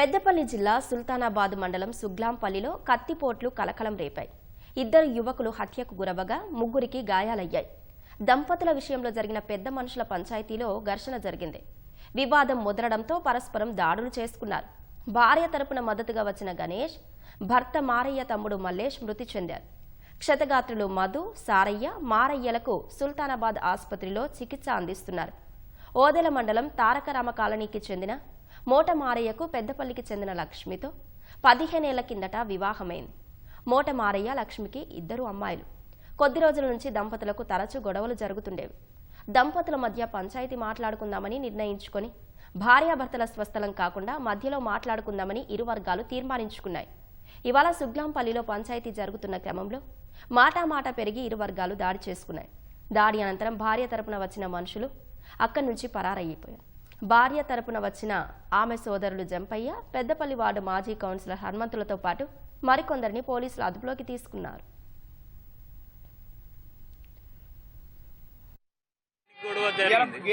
పెద్దపల్లి జిల్లా సుల్తానాబాద్ మండలం సుగ్లాంపల్లిలో కత్తిపోట్లు కలకలం రేపాయి. ఇద్దరు యువకులు హత్యకు గురవగా ముగ్గురికి గాయాలయ్యాయి. దంపతుల విషయంలో జరిగిన పెద్ద మనుషుల పంచాయతీలో ఘర్షణ జరిగింది. వివాదం ముదరడంతో పరస్పరం దాడులు చేసుకున్నారు. భార్య తరపున మద్దతుగా వచ్చిన గణేష్ భర్త మారయ్య తమ్ముడు మల్లేష్ మృతి చెందారు. క్షతగాత్రులు మధు సారయ్య మారయ్యలకు సుల్తానాబాద్ ఆసుపత్రిలో చికిత్స అందిస్తున్నారు. ఓదెల మండలం తారకరామ కాలనీకి చెందిన మోట మారయ్యకు పెద్దపల్లికి చెందిన లక్ష్మితో పదిహేనేళ్ళ కిందట వివాహమైంది. మోట మారయ్య లక్ష్మికి ఇద్దరు అమ్మాయిలు. కొద్ది రోజుల నుంచి దంపతులకు తరచూ గొడవలు జరుగుతుండేవి. దంపతుల మధ్య పంచాయతీ మాట్లాడుకుందామని నిర్ణయించుకొని భార్యాభర్తల స్వస్థలం కాకుండా మధ్యలో మాట్లాడుకుందామని ఇరు వర్గాలు తీర్మానించుకున్నాయి. ఇవాళ సుగ్లాంపల్లిలో పంచాయతీ జరుగుతున్న క్రమంలో మాటామాట పెరిగి ఇరు వర్గాలు దాడి చేసుకున్నాయి. దాడి అనంతరం భార్య తరపున వచ్చిన మనుషులు అక్కడి నుంచి పరారయ్యిపోయారు. భార్య తరపున వచ్చిన ఆమె సోదరులు జంపయ్య పెద్దపల్లి వార్డు మాజీ కౌన్సిలర్ హనుమంతులతో పాటు మరికొందరిని పోలీసులు అదుపులోకి తీసుకున్నారు.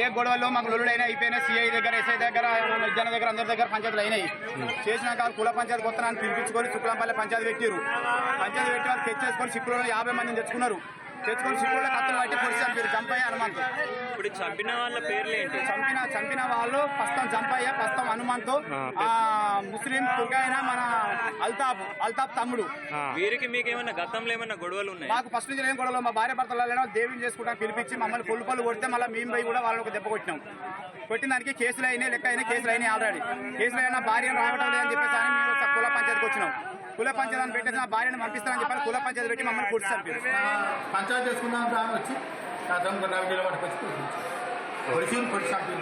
ఏ గొడవలో మాకు లొల్లుడైనా అయిపోయినా సిఐ దగ్గర ఎస్ఐ దగ్గర జన దగ్గర అందరి దగ్గర పంచాయతీలు అయినాయి. చేసినాక కుల పంచాయతీ కొత్త పిలిపించుకొని శుక్లంపల్లి పంచాయతీ పెట్టారు పంచాయతీ పెట్టి వాళ్ళు తెచ్చేసుకొని సిక్కులో యాభై మందిని తెచ్చుకున్నారు. తెచ్చుకొని సిక్కులో కత్తులు పట్టి పొడిచి చంపారు చంపయ్య హనుమంతు. ఇప్పుడు చంపిన వాళ్ళ పేర్లు ఏంటి చంపిన చంపిన వాళ్ళు పస్తం చంపయ్య పస్తం హనుమంతు ఆ, ముస్లిం తుర్గాయన మన అల్తాఫ్ అల్తాఫ్ తమ్ముడు. వీరికి మీకు ఏమైనా గతంలో ఏమైనా గొడవలు ఉన్నాయి? మాకు ఫస్ట్ నుంచి ఏం గొడవలు మా భార్య భర్తలలో దేవిని చేసుకుంటాం పిలిపించి మమ్మల్ని పొల్లు పళ్ళు కొడితే మళ్ళీ మేము పోయి కూడా వాళ్ళని ఒక దెబ్బ కొట్టినాం. కొట్టిన దానికి కేసులు అయినాయి లెక్క అయినాయి కేసులు అయినాయి ఆల్రెడీ. కేసులు అయినా భార్య రావడం లేదని చెప్పేసి మేము కుల పంచాయతీకి వచ్చినాం. కుల పంచాయతీ పెట్టేసి నా భార్యను పంపిస్తానని చెప్పారు కుల పంచాయతీ పెట్టి మమ్మల్ని చంపారు పంచాయతీ చేసుకున్నాం రాని వచ్చి ఆ దొంగ రవి పట్టుకొచ్చి పొడిచి పొడిచి చంపి